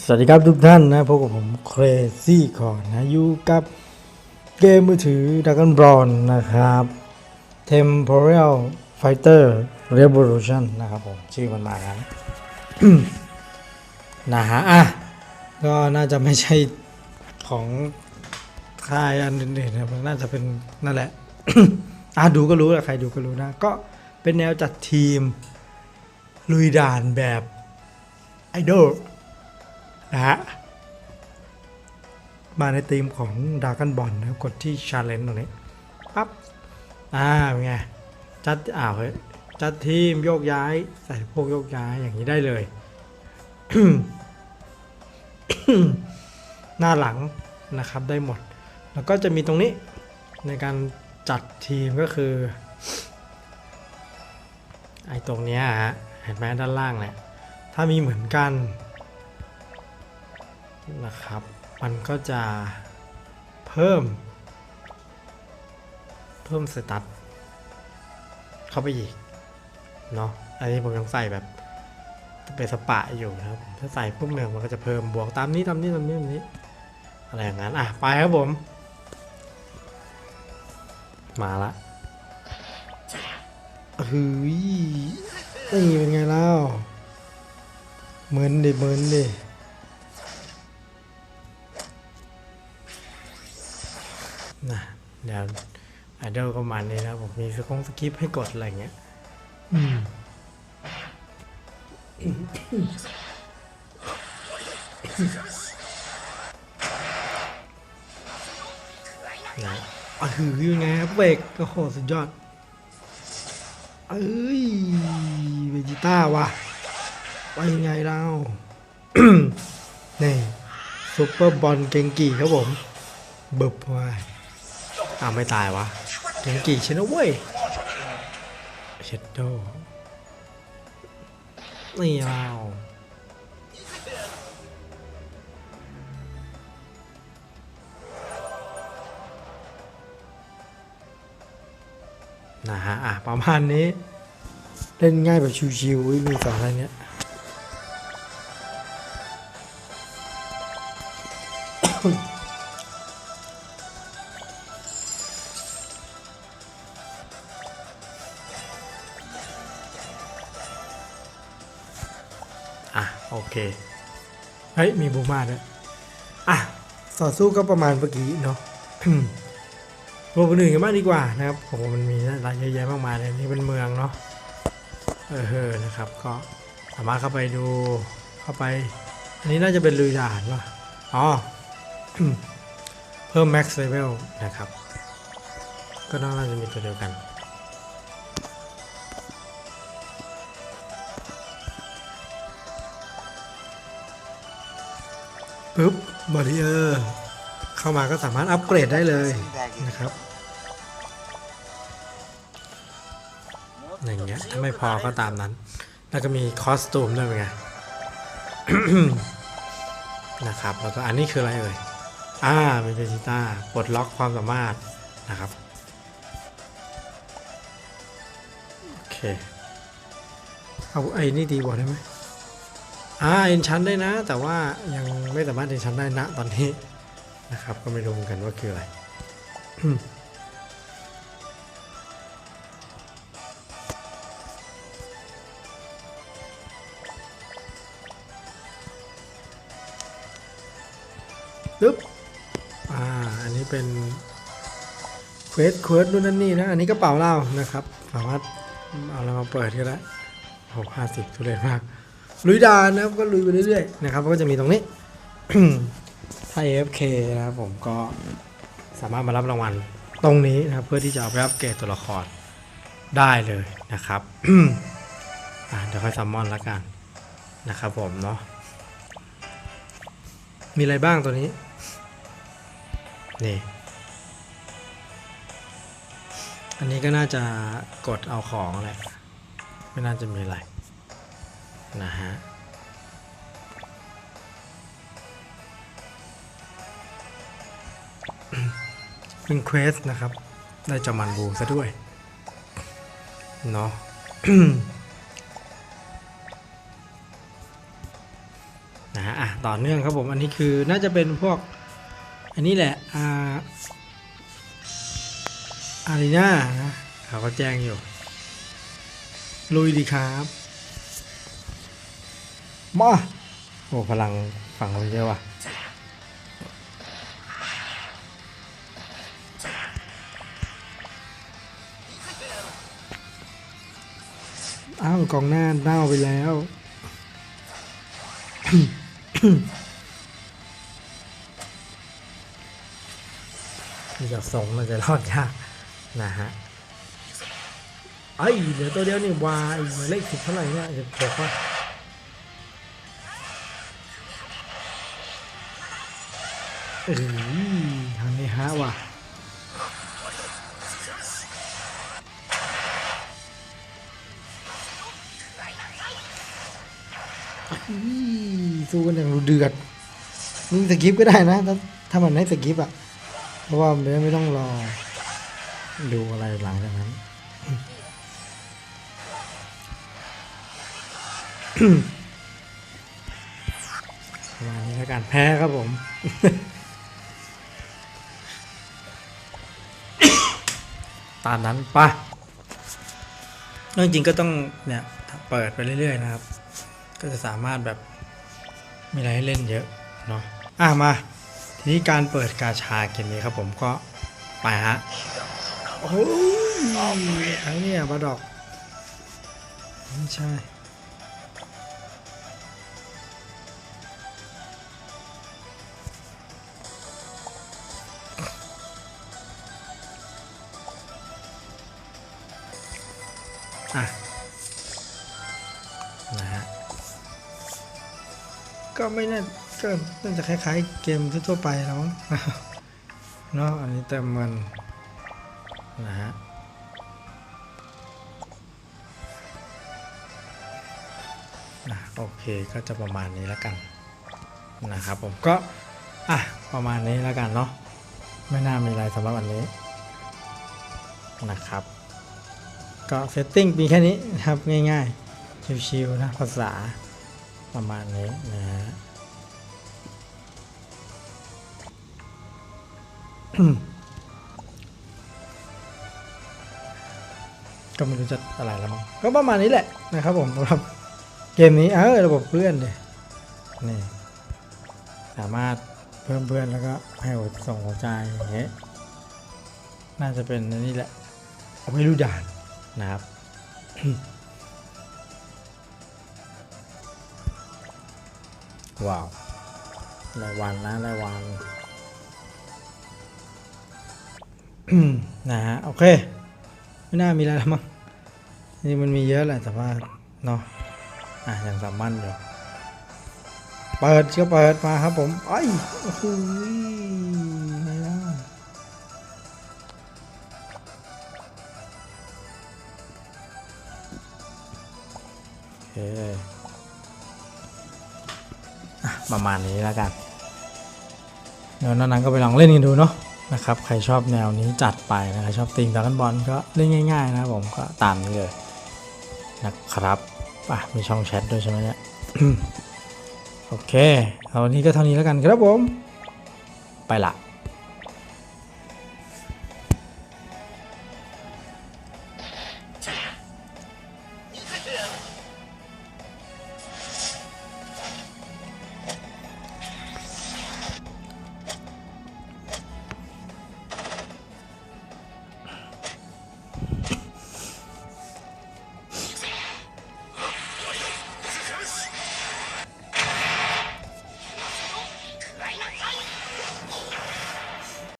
สวัสดีครับทุกท่านนะพบกับผม Crazy คอนนะอยู่กับเกมมือถือ Dragon Ball นะครับ Temporal Fighter Revolution นะครับผม ชื่อมันมางั้นนะฮะอะก็น่าจะไม่ใช่ของค่ายอันอื่นๆนะน่าจะเป็นนั่นแหละ อะดูก็รู้แหละใครดูก็รู้นะ ก็เป็นแนวจัดทีม ลุยด่านแบบไอดอล นะฮะ มาในธีมของดากันบอลนะกดที่ชาเลนจ์ตรงนี้ปั๊บอ่าเป็นไง จัดอ้าวเฮ้ยจัดทีมโยกย้าย ใส่พวกโยกย้ายอย่างนี้ได้เลย หน้าหลังนะครับได้หมด แล้วก็จะมีตรงนี้ในการจัดทีมก็คือ ไอ้ตรงเนี้ยฮะเห็นไหมด้านล่างเนี่ยถ้ามีเหมือนกัน นะครับ มันก็จะเพิ่ม เพิ่มสตัตเข้าไปอีกเนาะอันนี้ผมยังใส่แบบเป็นสปะอยู่นะครับ ถ้าใส่ปุ๊บหนึ่งมันก็จะเพิ่มบวกตามนี้ตามนี้ตามนี้ตามนี้ อะไรอย่างนั้น อะ ไปครับผม มาละเฮ้ยนี่เป็นไงเล่าเหมือนดิเหมือนดิ นะเดี๋ยวไอดอลก็มันนี่นะผมมีสกงสคริปต์ให้กดอะไรเงี้ยอืมนะอะหือยังไงครับเบรกโอ้โหสุดยอด เอ้ยเวจิต้าว่ะไปยังไงเรานี่ซุปเปอร์บอลเกงกีครับผม บึบไว้ อ้าวไม่ตายวะเกงกี่ชนะเว้ยเชดโดนี่เอานะฮะอะประมาณนี้ เล่นง่ายแบบชิวๆอุ๊ยมีสองอะไรเนี้ย โอเค เฮ้ย มีบูมาด้วยอะต่อสู้ก็ประมาณเมื่อกี้เนาะรวมคนอื่นกันบ้างดีกว่านะครับผมว่ามันมีรายเยอะแยะมากมายเลยนี่เป็นเมืองเนาะเออเออนะครับ ก็สามารถเข้าไปดูเข้าไป อันนี้น่าจะเป็นลุยด่านว่ะอ๋อเพิ่ม max level นะครับ ก็น่าจะมีตัวเดียวกัน ปุ๊บบอดี้เออร์เข้ามาก็สามารถอัปเกรดได้เลยนะครับอย่างเงี้ยถ้าไม่พอก็ตามนั้น แล้วก็มีคอสตูมด้วยเป็นไงนะครับแล้วก็อันนี้คืออะไรเอ่ยอ่าเป็นเบจิต้าปลดล็อกความสามารถนะครับโอเคเอาไอ้นี่ดีกว่าได้ไหม อ่าเอ็นชันได้นะ แต่ว่ายังไม่สามารถเอ็นชันได้นะตอนนี้นะครับ ก็ไม่รู้เหมือนกันว่าคืออะไรปึ๊บอ่า อันนี้เป็นเควสเควสนู่นนั่นนี่นะ อันนี้กระเป๋าเรานะครับ สามารถเอาเรามาเปิดก็ได้หกห้าสิบทุเรศมาก ลุยดานนะครับก็ลุยไปเรื่อยๆนะครับก็จะมีตรงนี้ ถ้า AFK นะครับผมก็สามารถมารับรางวัลตรงนี้นะครับเพื่อที่จะเอาไปอัปเกรดตัวละครได้เลยนะครับเดี๋ยวค่อยซัมมอนละกันนะครับผมเนาะมีอะไรบ้างตัวนี้ นี่ อันนี้ก็น่าจะกดเอาของแหละไม่น่าจะมีอะไร นะฮะเป็นเควสนะครับ ได้จอมันบูซะด้วย เนาะนะฮะอะต่อเนื่องครับผม อันนี้คือน่าจะเป็นพวก อันนี้แหละ อ่าอารีนานะเขาก็แจ้งอยู่ ลุยดีครับ มาโอ้พลังฝั่งเราเยอะว่ะอ้าวกองหน้าเน่าไปแล้ว มีกับสงมันจะรอดยากนะฮะไอ้ยเหลือตัวเดียวนี่วายเลขสิบเท่าไหร่เนี่ยจะบอกว่า เอ้ยทางนี้ฮะว่ะสู้กันอย่างดูเดือดมึงสกิปก็ได้นะ ถ้าถ้ามันให้สกิปอะเพราะว่ามันไม่ต้องรอ ดูอะไรหลังจากนั้นประมาณนี้แล้วกันแพ้ครับผม ตามนั้นปะเรื่องจริงก็ต้องเนี่ยเปิดไปเรื่อยๆนะครับ ก็จะสามารถแบบมีอะไรให้เล่นเยอะเนาะอะมา ทีนี้การเปิดกาชาเกมนี้ครับผมก็ไปฮะโอ้ยไอ้เนี่ยบาดอกไม่ใช่ อะนะฮะก็ไม่น่าก็น่าจะคล้ายๆเกมทั่วๆไปแล้วมั้งเนาะอันนี้เติมมันนะฮะนะโอเคก็จะประมาณนี้แล้วกันนะครับผมก็อะประมาณนี้แล้วกันเนาะไม่น่ามีอะไรสำหรับอันนี้นะครับ ก็เซตติ้งมีแค่นี้นะครับง่ายๆ ชิวๆนะภาษาประมาณนี้นะฮะก็ไม่รู้จะอะไรแล้วมั้งก็ประมาณนี้แหละนะครับผมสำหรับเกมนี้เออระบบเพื่อนเลยนี่สามารถเพิ่มเพื่อนแล้วก็ให้หัวส่งหัวใจอย่างเงี้ยน่าจะเป็นนี่แหละไว้รู้ด่าน นะครับ ว้าวรายวันนะรายวันนะฮะโอเค ไม่น่ามีอะไรแล้วมั้งนี่มันมีเยอะแหละแต่ว่าเนาะอะยังสามารถอยู่เปิดก็เปิดมาครับผมไอ้โอ้โหไงล่ะ เคประมาณนี้แล้วกันเดี๋ยวนั้นก็ไปลองเล่นกันดูเนาะนะครับ ใครชอบแนวนี้จัดไปนะครับชอบตีมดรากันบอลก็เล่นง่าย ๆ นะครับผมก็ตามนี้เลยนะครับอะมีช่องแชทด้วยใช่ไหมเนี่ยโอเคเอาวันนี้ก็เท่านี้แล้วกันครับผม ไปละ